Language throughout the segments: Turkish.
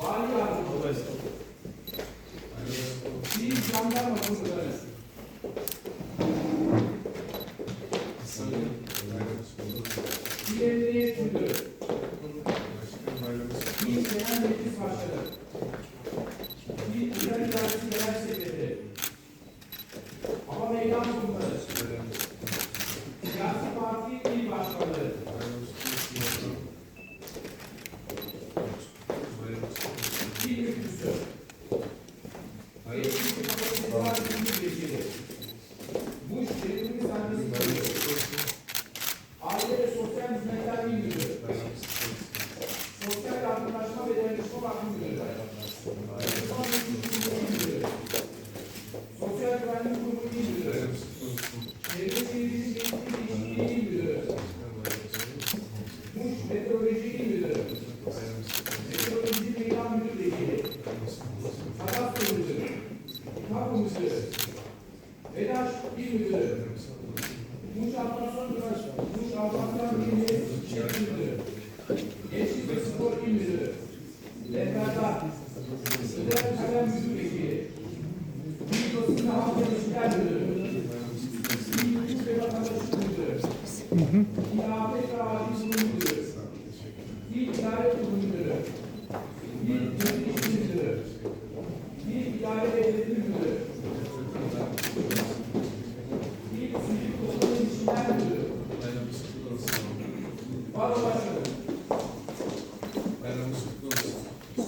Bağırıyor artık. Bir jandarma kurdu. good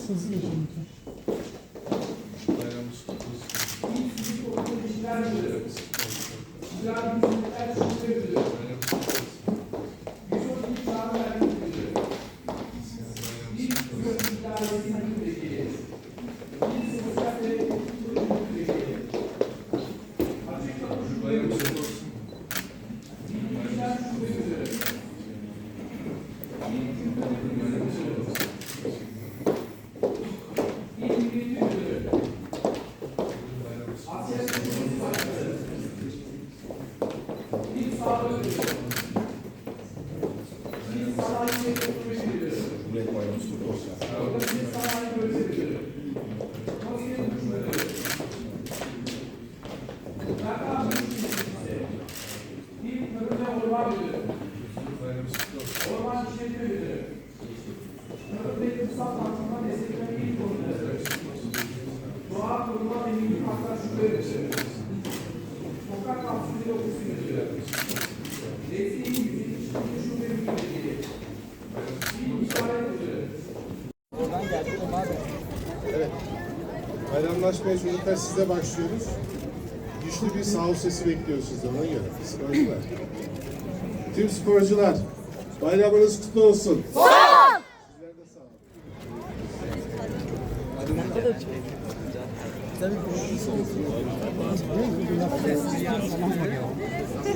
Sızlı şimdi. mecburiyetler sizle başlıyoruz. Güçlü bir sağ sesi bekliyor sizden ona göre. Sporcular. Tüm sporcular bayramınız kutlu olsun. Sağ ol. Sizler de sağ olun.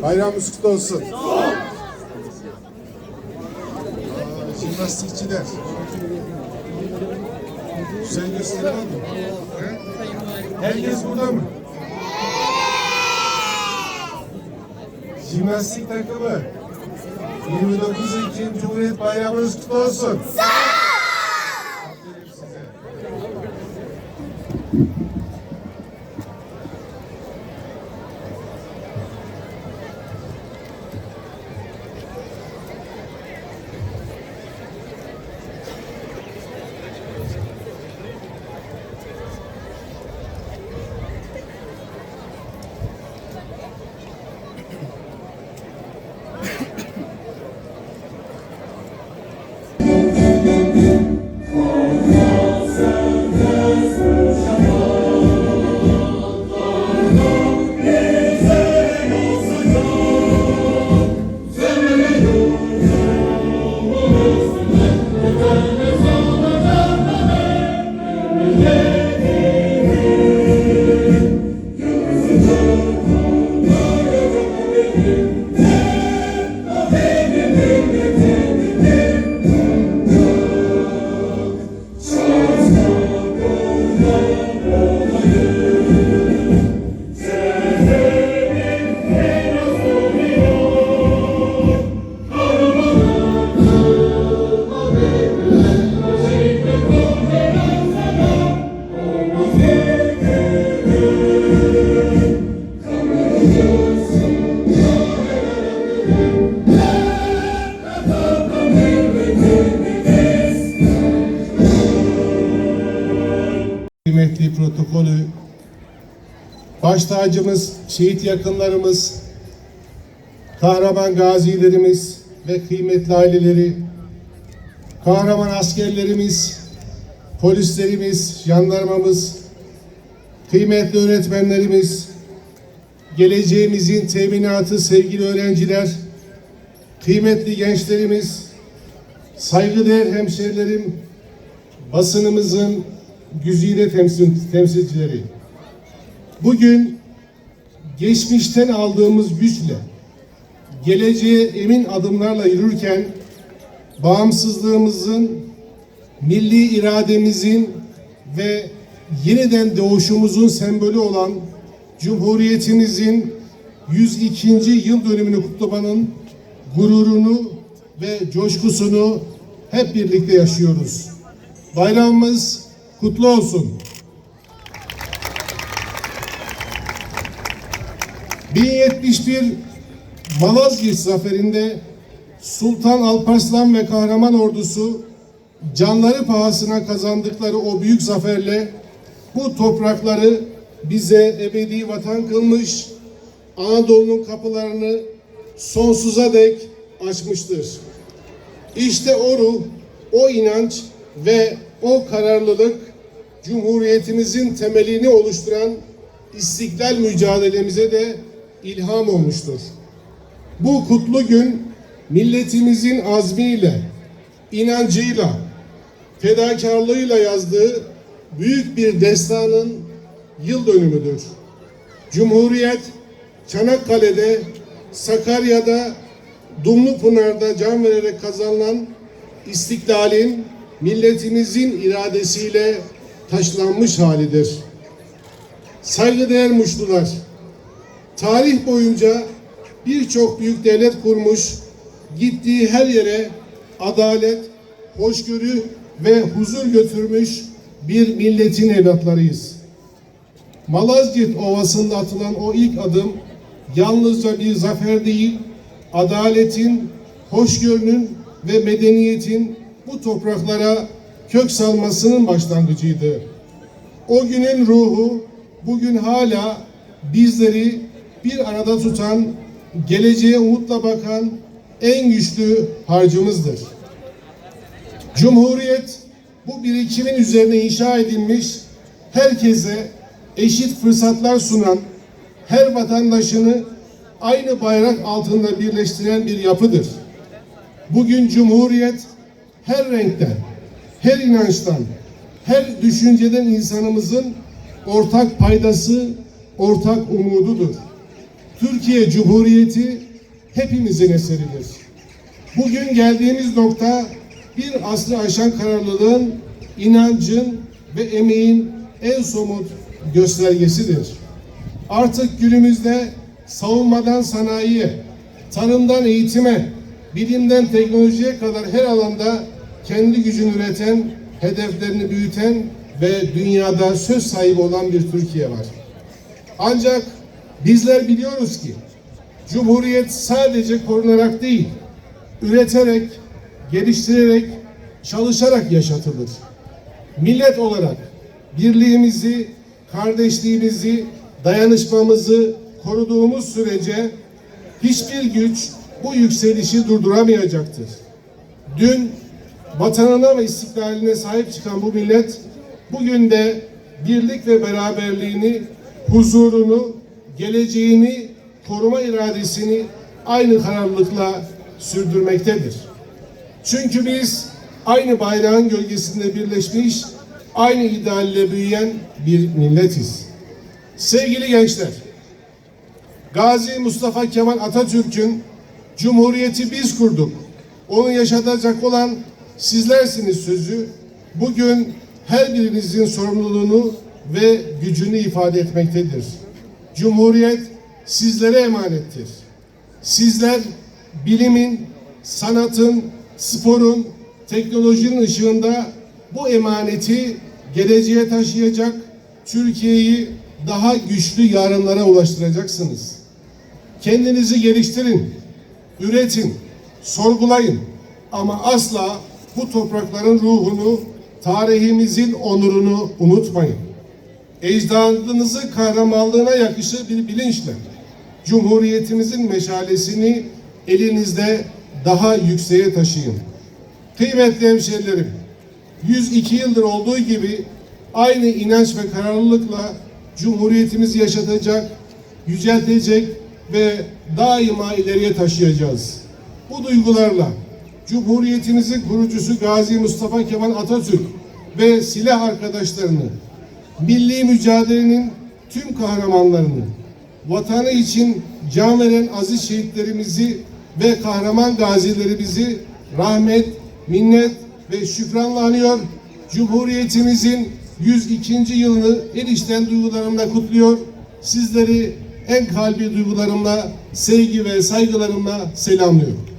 Bayramımız kutlu olsun. Jimnastikçiler. Güzel gösteri var mı? Herkes burada mı? Jimnastik takımı 29 Ekim Cumhuriyet Bayramınız kutlu olsun. Sağ ol. Kıymetli protokolü, baş tacımız, şehit yakınlarımız, kahraman gazilerimiz ve kıymetli aileleri, kahraman askerlerimiz, polislerimiz, jandarmamız, kıymetli öğretmenlerimiz, geleceğimizin teminatı sevgili öğrenciler, kıymetli gençlerimiz, saygıdeğer hemşerilerim, basınımızın güzide temsil, temsilcileri. Bugün geçmişten aldığımız güçle geleceğe emin adımlarla yürürken bağımsızlığımızın, milli irademizin ve yeniden doğuşumuzun sembolü olan Cumhuriyetimizin 102. yıl dönümünü kutlamanın gururunu ve coşkusunu hep birlikte yaşıyoruz. Bayramımız kutlu olsun. 1071 Malazgirt zaferinde Sultan Alparslan ve kahraman ordusu canları pahasına kazandıkları o büyük zaferle bu toprakları bize ebedi vatan kılmış, Anadolu'nun kapılarını sonsuza dek açmıştır. İşte o ruh, o inanç ve o kararlılık Cumhuriyetimizin temelini oluşturan istiklal mücadelemize de ilham olmuştur. Bu kutlu gün milletimizin azmiyle, inancıyla, fedakarlığıyla yazdığı büyük bir destanın yıl dönümüdür. Cumhuriyet Çanakkale'de, Sakarya'da, Dumlupınar'da can vererek kazanılan istiklalin milletimizin iradesiyle taşlanmış halidir. Saygıdeğer Muşlular, tarih boyunca birçok büyük devlet kurmuş, gittiği her yere adalet, hoşgörü ve huzur götürmüş bir milletin evlatlarıyız. Malazgirt Ovası'nda atılan o ilk adım yalnızca bir zafer değil, adaletin, hoşgörünün ve medeniyetin bu topraklara kök salmasının başlangıcıydı. O günün ruhu bugün hala bizleri bir arada tutan, geleceğe umutla bakan en güçlü harcımızdır. Cumhuriyet bu birikimin üzerine inşa edilmiş, herkese eşit fırsatlar sunan, her vatandaşını aynı bayrak altında birleştiren bir yapıdır. Bugün Cumhuriyet her renkten, her inançtan, her düşünceden insanımızın ortak paydası, ortak umududur. Türkiye Cumhuriyeti hepimizin eseridir. Bugün geldiğimiz nokta bir asrı aşan kararlılığın, inancın ve emeğin en somut göstergesidir. Artık günümüzde savunmadan sanayiye, tarımdan eğitime, bilimden teknolojiye kadar her alanda kendi gücünü üreten, hedeflerini büyüten ve dünyada söz sahibi olan bir Türkiye var. Ancak bizler biliyoruz ki Cumhuriyet sadece korunarak değil, üreterek, geliştirerek, çalışarak yaşatılır. Millet olarak birliğimizi, kardeşliğimizi, dayanışmamızı koruduğumuz sürece hiçbir güç bu yükselişi durduramayacaktır. Dün vatanına ve istiklaline sahip çıkan bu millet bugün de birlik ve beraberliğini, huzurunu, geleceğini, koruma iradesini aynı kararlılıkla sürdürmektedir. Çünkü biz aynı bayrağın gölgesinde birleşmiş, aynı idealle büyüyen bir milletiz. Sevgili gençler, Gazi Mustafa Kemal Atatürk'ün Cumhuriyeti biz kurduk. Onu yaşatacak olan sizlersiniz sözü bugün her birinizin sorumluluğunu ve gücünü ifade etmektedir. Cumhuriyet sizlere emanettir. Sizler bilimin, sanatın, sporun, teknolojinin ışığında bu emaneti geleceğe taşıyacak, Türkiye'yi daha güçlü yarınlara ulaştıracaksınız. Kendinizi geliştirin, üretin, sorgulayın ama asla bu toprakların ruhunu, tarihimizin onurunu unutmayın. ecdadınızı kahramanlığına yakışır bir bilinçle Cumhuriyetimizin meşalesini elinizde daha yükseğe taşıyın. Kıymetli hemşehrilerim, 102 yıldır olduğu gibi aynı inanç ve kararlılıkla Cumhuriyetimizi yaşatacak, yüceltecek ve daima ileriye taşıyacağız. Bu duygularla Cumhuriyetimizin kurucusu Gazi Mustafa Kemal Atatürk ve silah arkadaşlarını, milli mücadelenin tüm kahramanlarını, vatanı için can veren aziz şehitlerimizi ve kahraman gazilerimizi rahmet, minnet ve şükranla anıyor. Cumhuriyetimizin 102. yılını en içten duygularımla kutluyor. Sizleri en kalbi duygularımla, sevgi ve saygılarımla selamlıyorum.